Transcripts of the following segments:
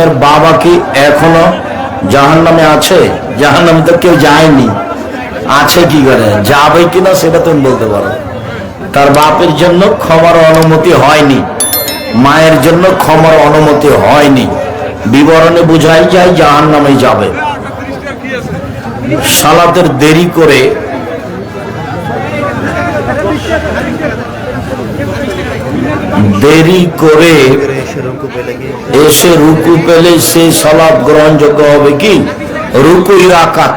নামের বাবা কি এখনও জাহান নামে আছে? জাহান নামে তো কেউ যায়নি। আছে কি করে? যাবে কিনা সেটা তুমি বলতে পারো। তার বাপের জন্য ক্ষমার অনুমতি হয়নি। মায়ের জন্য ক্ষমার অনুমতি হয়নি। বিবরণে বোঝাই যায় জাহান নামে যাবে। সালাতের দেরি করে দেরি করে এসে রুকু পেলে সে সালাদ গ্রহণযোগ্য হবে কি? রুকুই রাকাত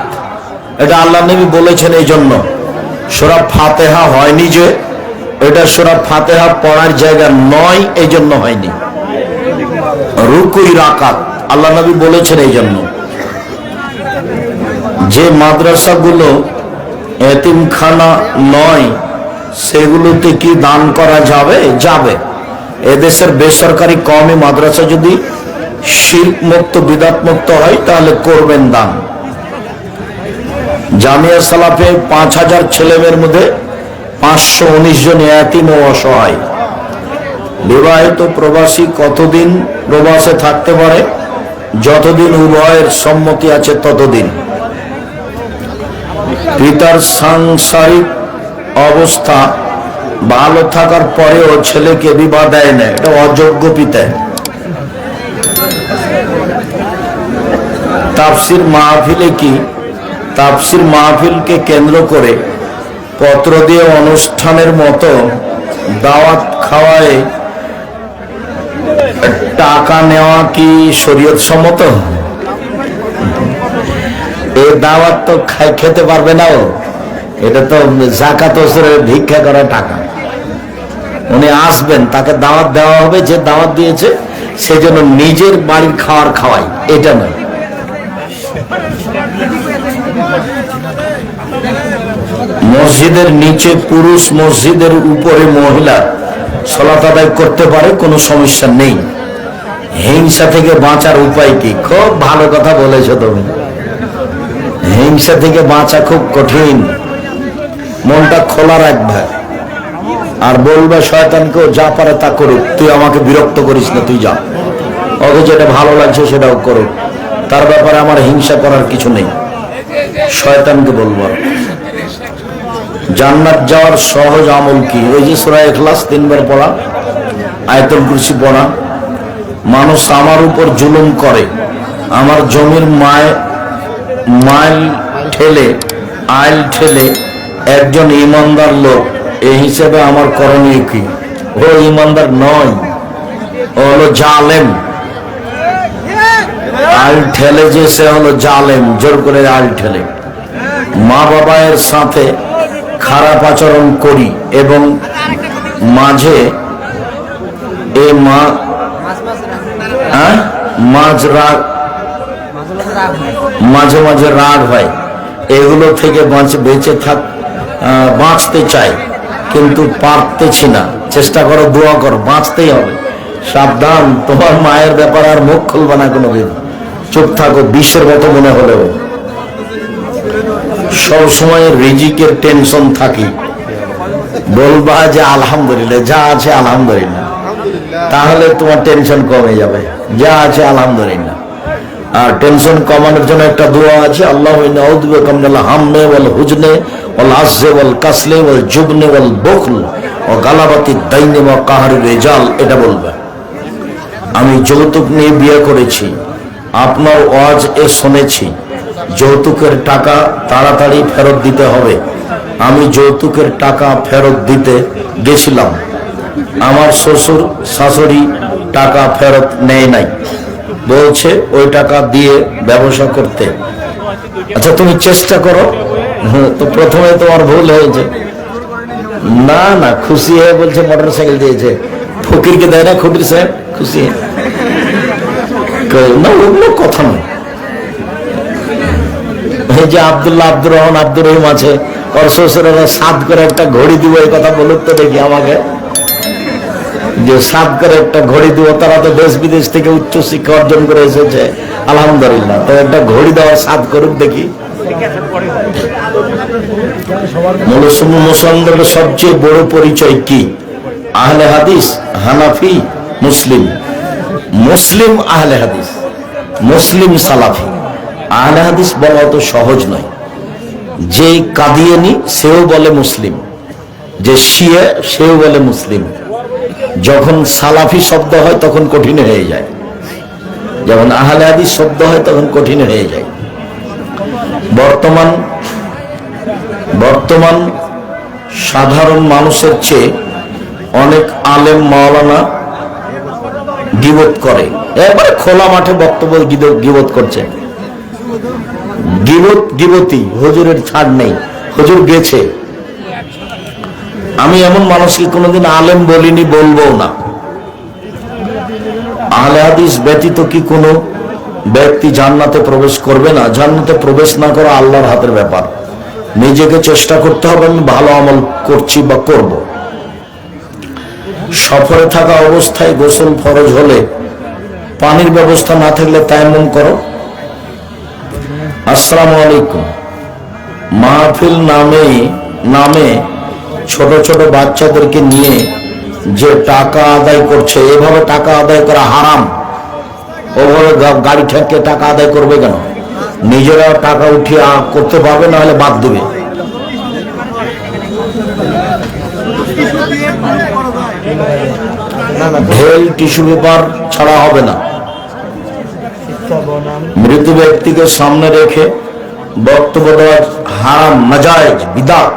এটা আল্লাহ নবী বলেছেন এই জন্য সোরা ফাতেহা হয়নি যে, এটা সোরা ফাতেহা পড়ার জায়গা নয় এই জন্য হয়নি। রুকুই রাকাত আল্লাহ নবী বলেছেন এই জন্য যে মাদ্রাসাগুলো এতিমখানা নয়, সেগুলোতে কি দান করা যাবে? যাবে। এদেশের বেসরকারি কমই মাদ্রাসা যদি শিল্প মুক্ত বিদাত মুক্ত হয়, তাহলে করবেন দান। জামিয়া সালাফে পাঁচ হাজার ছেলেমেয়ের মধ্যে পাঁচশো উনিশ জন এতিম ও অসহায়। বিবাহিত প্রবাসী কতদিন প্রবাসে থাকতে পারে? যতদিন উভয়ের সম্মতি আছে, ততদিন। পিতার সাংসারিক অবস্থা ভালো থাকার পরে পরেও ছেলেকে বিবাহ দেয় না, এটা অযোগ্য পিতা। তাফসির মাহফিলে কি? তাফসির মাহফিলকে কেন্দ্র করে পত্র দিয়ে অনুষ্ঠানের মতো দাওয়াত খাওয়ায় টাকা নেওয়া কি শরীয়ত সম্মত? এই দাওয়াত তো খেতে পারবে না ও। এটা তো জাকাত ভিক্ষা করা টাকা। উনি আসবেন, তাকে দাওয়াত দেওয়া হবে, যে দাওয়াত দিয়েছে সেজন্য নিজের বাড়ির খাওয়ার খাওয়াই এটা নয়। মসজিদের নিচে পুরুষ, মসজিদের উপরে মহিলা সলাত আদায় করতে পারে, কোনো সমস্যা নেই। হিংসা থেকে বাঁচার উপায় কি? খুব ভালো কথা বলেছ তুমি। হিংসা থেকে বাঁচা খুব কঠিন। মনটা খোলা রাখবে। আর বলবে শয়তানকেও যা পারে তা করুক। তুই আমাকে বিরক্ত করিস না, তুই যা। ওকে যেটা ভালো লাগছে, সেটাও করুক। তার ব্যাপারে আমার হিংসা করার কিছু নেই। শয়তানকে বলব জান্নাত যাওয়ার সহজ আমল কি? ওই যে সুরা এখলাস তিনবার পড়া আয়তন কুরসি পড়া। মানুষ আমার উপর জুলুম করে। আমার জমির মায়, মাইল ঠেলে, আইল ঠেলে একজন ইমানদার লোক এই হিসেবে আমার করণীয় কি? ও ইমানদার নয়, ও হলো জালেম। আইল ঠেলে যে সে হলো জালেম, জোর করে আল ঠেলে। মা বাবায়ের সাথে খারাপ আচরণ করি এবং মাঝে এ মা হ্যাঁ? মাঝ রাগ, মাঝে মাঝে রাগ হয়। এগুলো থেকে বাঁচ- বেঁচে থাক বাঁচতে চাই কিন্তু পারতেছি না। চেষ্টা করো, দোয়া করো, বাঁচতেই হবে। সাবধান, তোমার মায়ের ব্যাপার আর মুখ খুলবে না কোনো দিন। চুপ থাকো বিশ্বের মতো মনে হলেও। সব সময় রিজিকের টেনশন থাকি। বলবা যে আলহামদুলিল্লাহ, যা আছে আলহামদুলিল্লাহ। তাহলে তোমার টেনশন কমে যাবে। যা আছে আলহামদুলিল্লাহ। আর টেনশন কমানোর জন্য একটা দোয়া আছে। আল্লাহ হামনে ওয়াল হুজনে ওয়াল আজজে ওয়াল কাসলে ওয়াল জুবনে ওয়াল বুখল ও গালাবাতি দাইনে ওয়া কাহারি রেজাল, এটা বলবে আমি যৌতুক নিয়ে বিয়ে করেছি। আপনার ওয়াজ এ শুনেছি। যৌতুকের টাকা তাড়াতাড়ি ফেরত দিতে হবে। আমি যৌতুকের টাকা ফেরত দিতে গেছিলাম। আমার শ্বশুর, শাশুড়ি টাকা ফেরত নেয় নাই। বলছে, ওই টাকা দিয়ে ব্যবসা করতে। আচ্ছা তুমি চেষ্টা করো। তো প্রথমে তোমার ভুল হয়েছে। না না, খুশি হয়ে বলছে মোটর সাইকেল দিয়েছে। ফকিরকে দেয় না খুটির সাহেব, খুশি না ওগুলো কথা নয় যে আব্দুল্লাহ আব্দুর রহমান আব্দুর রহিম আছে, ওর শ্বশুরেরা সাত করে একটা ঘড়ি দিব, এই কথা বলুক তো দেখি আমাকে। যে সাত করে একটা ঘড়ি দিব তারা তো দেশ বিদেশ থেকে উচ্চ শিক্ষা অর্জন করে এসেছে। আলহামদুলিল্লাহ। তো একটা ঘড়ি দেওয়া সাত করুক দেখি। মুসলিম মুসলমানদের সবচেয়ে বড় পরিচয় কি? আহলে হাদিস, হানাফি, মুসলিম। মুসলিম আহলে হাদিস, মুসলিম সালাফি। আহলে হাদিস বলা অত সহজ নয়। যে কাদিয়ানি, সেও বলে মুসলিম। যে শিয়া, সেও বলে মুসলিম। যখন সালাফি শব্দ হয় তখন কঠিন হয়ে যায়। যখন আহলে হাদিস শব্দ হয় তখন কঠিন হয়ে যায়। বর্তমান বর্তমান সাধারণ মানুষের চেয়ে অনেক আলেম মাওলানা গিবত করে। এবারে খোলা মাঠে বক্তব্য গিবত করছে। গিবত, গিবতি, হজুরের ছাড় নেই। হজুর গেছে। আমি এমন মানুষকে কোনোদিন আলেম বলিনি বলব না। আহলে হাদিস ব্যতীত কি কোনো ব্যক্তি জান্নাতে প্রবেশ করবে না? জান্নাতে প্রবেশ না করা আল্লাহর হাতের ব্যাপার। নিজেকে চেষ্টা করতে হবে, আমি ভালো আমল করছি বা করব। সফরে থাকা অবস্থায় গোসল ফরজ হলে, পানির ব্যবস্থা না থাকলে তাইমুম করো। আসসালামু আলাইকুম। মাহফিল নামে নামে ছোট ছোট বাচ্চাদেরকে নিয়ে যে টাকা আদায় করছে, এভাবে টাকা আদায় করা হারাম। ওভাবে গাড়ি ঠেকে টাকা আদায় করবে কেন? নিজেরা টাকা উঠিয়ে করতে পারবে না হলে বাদ দেবে। ঢেল, টিস্যু পেপার ছাড়া হবে না। মৃত ব্যক্তিকে সামনে রেখে বক্তব্য হারাম, নাজায়েজ, বিদাত।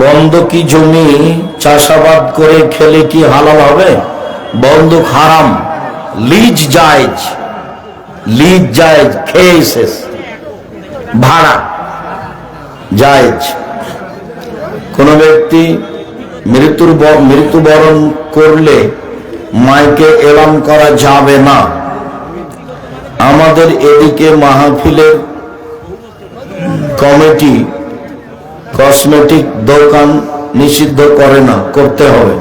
বন্ধকি জমি চাষাবাদ করে খেলে কি হালাল হবে? বন্ধক হারাম, লিজ জায়েজ লিজ জায়েজ, খেয়ে ভাড়া জায়েজ। কোন ব্যক্তি মৃত্যুর মৃত্যুবরণ করলে মাইকে এলাম করা যাবে না। আমাদের এদিকে মাহফিলের কমিটি, কসমেটিক দোকান নিষিদ্ধ করে না, করতে হবে।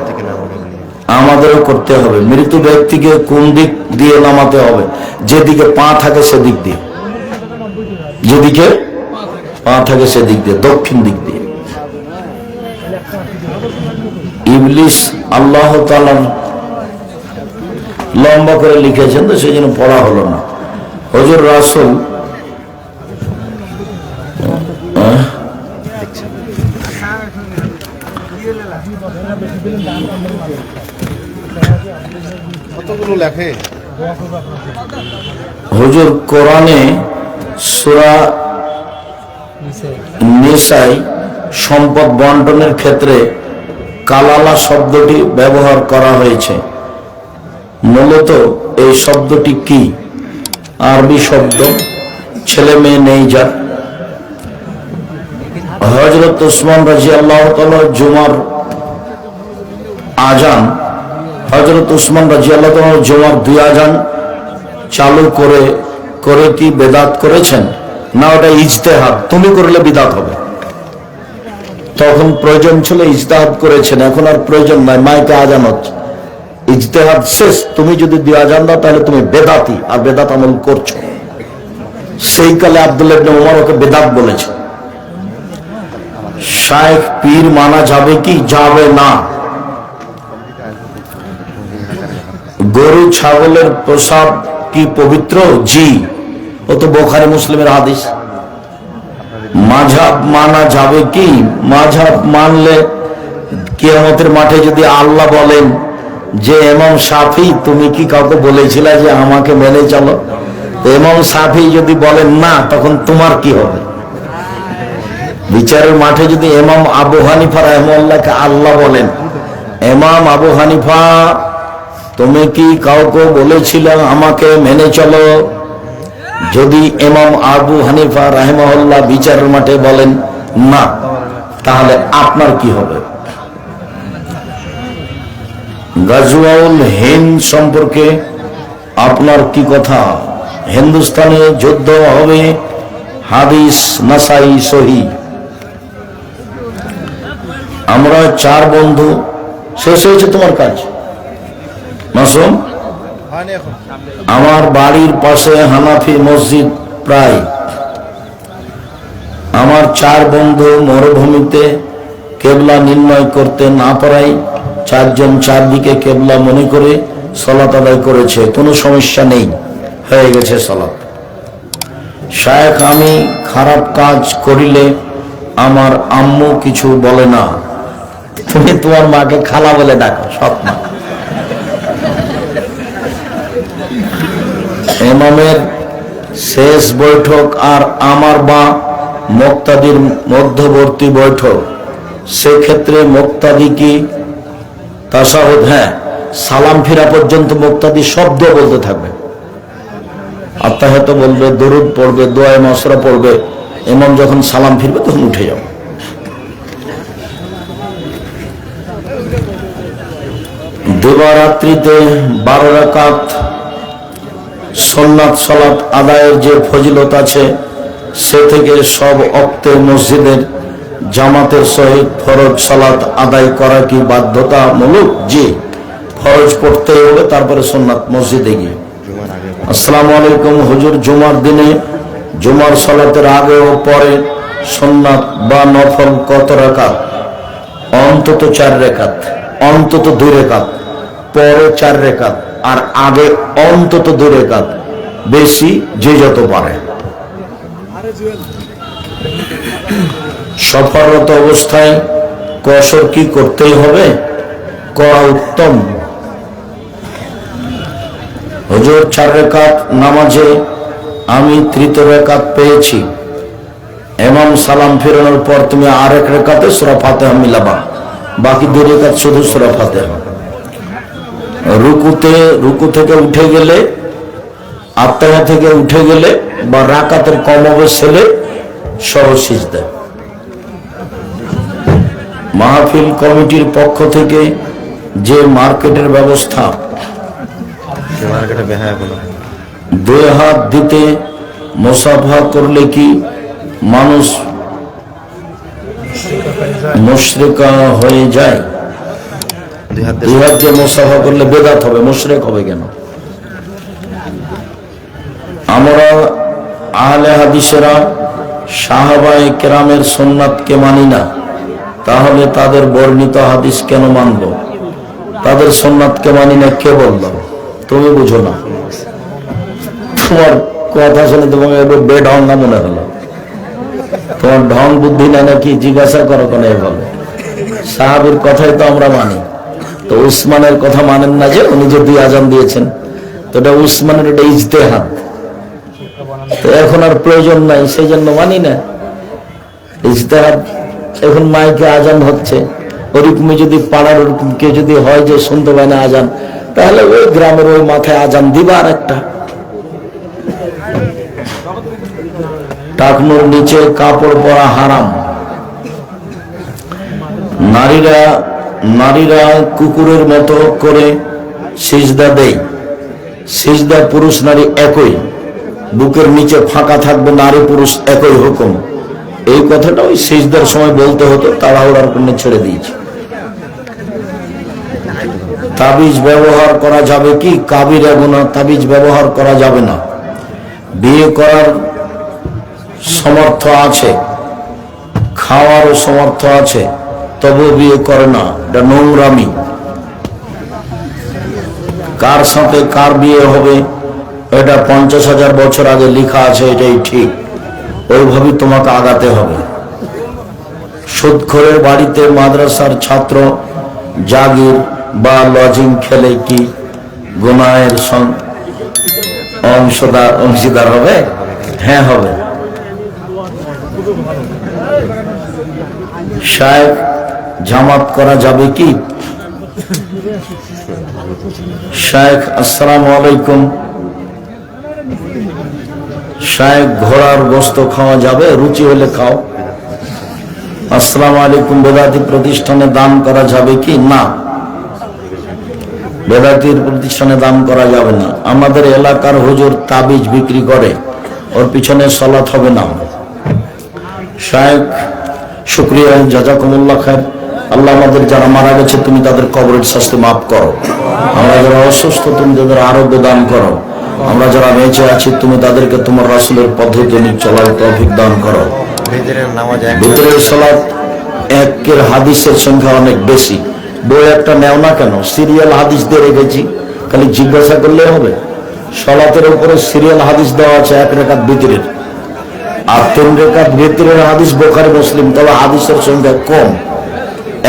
আমাদেরও করতে হবে। মৃত ব্যক্তিকে কোন দিক দিয়ে নামাতে হবে? যেদিকে পা থাকে সেদিক দিয়ে। যেদিকে পা থাকে সেদিক দিয়ে, দক্ষিণ দিক দিয়ে। ইবলিস আল্লাহ তালার লম্বা করে লিখেছেন, তো সেই জন্য পড়া হলো না। হজর রাসুল কতগুলো লেখে? হুজুর কোরআনে সুরা নিসাই সম্পদ বন্টনের ক্ষেত্রে কালালা শব্দটি ব্যবহার করা হয়েছে। মূলত এই শব্দটি কি? আরবি শব্দ ছেলে মেয়ে নেই যার। হজরত উসমান রাজি আল্লাহ জুমার আজান হজরত উসমান রাজি আল্লাহ জুমার দুই আজান চালু করে করে কি বেদাত করেছেন? না, ওটা ইজতেহাদ। তুমি করলে বিদাত হবে। তখন প্রয়োজন ছিল ইজতেহাদ করেছেন। এখন আর প্রয়োজন নাই, মাইকে আজান হচ্ছে ইজতেহাদ শেষ। তুমি যদি দিয়ে আজান দাও, তাহলে তুমি বেদাতি। আর বেদাত আমল করছ। সেই কালে আব্দুল্লাহ ওমর ওকে বেদাত বলেছে। শায়েখ পীর মানা যাবে কি? যাবে না। গরু, ছাগলের প্রসাব কি পবিত্র? জি। ও তো বোখারি মুসলিমের হাদিস। মাঝাব মানা যাবে কি? মাঝাব মানলে কিয়ামতের মাঠে যদি আল্লাহ বলেন যে এমাম সাফি তুমি কি কাউকে বলেছিলে যে আমাকে মেনে চলো? এমাম সাফি যদি বলেন না, তখন তোমার কি হবে? বিচারের মাঠে যদি এমাম আবু হানিফা রহমাল্লাহকে আল্লাহ বলেন এমাম আবু হানিফা, তুমি কি কাউকে বলেছিল আমাকে মেনে চলো? যদি এমাম আবু হানিফা রাহেমাহুল্লাহ বিচারের মাঠে বলেন, না, তাহলে আপনার কি হবে? গাজওয়াউল হিন্দ সম্পর্কে আপনার কি কথা? হিন্দুস্তানে যুদ্ধ হবে, হাদিস নাসাই সহি। আমরা চার বন্ধু, শেষ হয়েছে তোমার কাজ। মাসুম, আমার বাড়ির পাশে হানাফি মসজিদ প্রায়। আমার চার বন্ধু মরুভূমিতে কেবলা নির্ণয় করতে না পারাই চারজন চারদিকে কেবলা মনে করে সলাত আদায় করেছে। কোনো সমস্যা নেই, হয়ে গেছে সলাত। শায়েখ, আমি খারাপ কাজ করিলে আমার আম্মু কিছু বলে না। তুমি তোমার মাকে খালা বলে ডাকো, সৎ মা। এমামের শেষ বৈঠক আর আমার বা মোক্তাদির মধ্যবর্তী বৈঠক, সেক্ষেত্রে মোক্তাদি কি তাসাহুদ? হ্যাঁ সালাম ফিরা পর্যন্ত মোক্তাদি শব্দ বলতে থাকবে। আত্মাহত বলবে, দরুদ পড়বে, দোয়ায় মশরা পড়বে এমন যখন সালাম ফিরবে তখন উঠে যাও দিবারাত্রিতে বারো রাকাত সন্ন্যাত সলাত আদায়ের যে ফজিলত আছে, সে থেকে সব অক্তে মসজিদের জামাতের সহিত ফরজ সলাত আদায় করা কি বাধ্যতামূলক? জি, ফরজ পড়তেই হবে, তারপরে সন্ন্যাত মসজিদে গিয়ে। আসসালামু আলাইকুম হুজুর, জুমার দিনে, জুমার সলাতের আগে ও পরে সন্ন্যাত বা নফল কত রাকাত? অন্তত চার রেখাত অন্তত দুই রেখাত পরে চার রেখাত, আর আগে অন্তত দু রেখাত, বেশি যে যত পারে। সফররত অবস্থায় কসর কি করতেই হবে? করা উত্তম। হুজুর, চার রেখাত নামাজে আমি তৃতীয় রেখাত পেয়েছি। এমাম সালাম ফেরানোর পর তুমি আরেক রেখাতে সুরা ফাতেহা মিলাবা। বাকি দু রেখাত শুধু সুরা ফাতেহা। রুকুতে রুকু থেকে উঠে গেলে আত্মা থেকে উঠে গেলে বা রাকাতের কম অবস্থলে সহসিজ দেয় মাহফিল কমিটির পক্ষ থেকে যে মার্কেটের ব্যবস্থা দুই হাত দিতে মোসাফা করলে কি মানুষ মুশরিকা হয়ে যায়? দুই হাত দিয়ে মোসাফা করলে বেদাত হবে মুশরেক হবে কেন? আমরা আহলে হাদিসেরা সাহাবায়ে কেরামের সোননাথকে মানি না তাহলে তাদের বর্ণিত হাদিস কেন মানব? তাদের সোননাথকে মানি না কে বলল? তুমি বুঝো না। তোমার কথা শুনে তোমাকে একটু বেঢঙ্গা মনে হলো। তোমার ঢং বুদ্ধি না নাকি জিজ্ঞাসা করো কেন এভাবে। সাহাবির কথাই তো আমরা মানি। তো উসমানের কথা মানেন না যে উনি যে দুই আজান দিয়েছেন। তো এটা উসমানের এটা ইজতেহাদ। তো এখন আর প্রয়োজন নাই সেই জন্য মানি না। ইজতেহাদ, এখন মাইকে আজান হচ্ছে। ওরকমই যদি পাড়ার ওরকম কেউ যদি হয় যে শুনতে পায় না আজান, তাহলে ওই গ্রামের ওই মাথায় আজান দিবা আর একটা। টাকনুর নিচে কাপড় পরা হারাম। নারীরা নারীরা কুকুরের মতো করে সিজদা দেয়। সিজদা পুরুষ, নারী একই। বুকের নিচে ফাঁকা থাকবে, নারী পুরুষ একই হুকুম। এই কথাটা ওই সিজদার সময় বলতে হতো, তাড়াহুড়ার জন্য ছেড়ে দিয়েছি। তাবিজ ব্যবহার করা যাবে কি? কাবিরা গুণা তাবিজ ব্যবহার করা যাবে না। বিয়ে করার সমর্থ আছে, খাওয়ারও সমর্থ আছে। তবু বিয়ে করে না। এটা নোংরামি। কার সাথে কার বিয়ে হবে, এটা পঞ্চাশ হাজার বছর আগে লেখা আছে, এটাই ঠিক। ওইভাবেই তোমাকে আগাতে হবে। সুদখোরের বাড়িতে মাদ্রাসার ছাত্র জাগির বা লজিং খেলে কি গুনায়ের অংশদার অংশীদার হবে? হ্যাঁ হবে। শায়েখ জামাত করা যাবে কি? শায়েখ, আসসালামু আলাইকুম। শায়েখ, ঘোড়ার গোস্ত খাওয়া যাবে? রুচি হলে খাও। আসসালামু আলাইকুম, বেদাতি প্রতিষ্ঠানে দান করা যাবে কি? না। বেদাতির প্রতিষ্ঠানে দান করা যাবে না। আমাদের এলাকার হুজুর তাবিজ বিক্রি করে। ওর পিছনে সলাৎ হবে না। শায়েখ, শুক্রিয়া, জাজাকুমুল্লাহ খায় আল্লাহ আমাদের যারা মারা গেছে তুমি তাদের কবরের শাস্তি মাফ করো। আমরা যারা অসুস্থ তুমি তাদের আরোগ্য দান করো। আমরা যারা বেঁচে আছি তুমি তাদেরকে তোমার রাসুলের পদ্ধতি নিয়ে চলার তৌফিক দান করো। ভিতরের সলাৎ একের হাদিসের সংখ্যা অনেক বেশি। বই একটা নেও না কেন? সিরিয়াল হাদিস দিয়ে রেখেছি। খালি জিজ্ঞাসা করলে হবে। সলাতের উপরে সিরিয়াল হাদিস দেওয়া আছে এক রেখাত ভিতরের। আর তিন রেখাত ভিতরের হাদিস বোখারি মুসলিম। তবে হাদিসের সংখ্যা কম।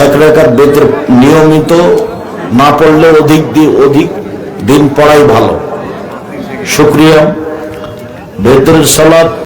এক রেখার বেতের নিয়মিত না পড়লে অধিক দিয়ে অধিক দিন পড়াই ভালো। শুক্রিয়া। বেতের সলাৎ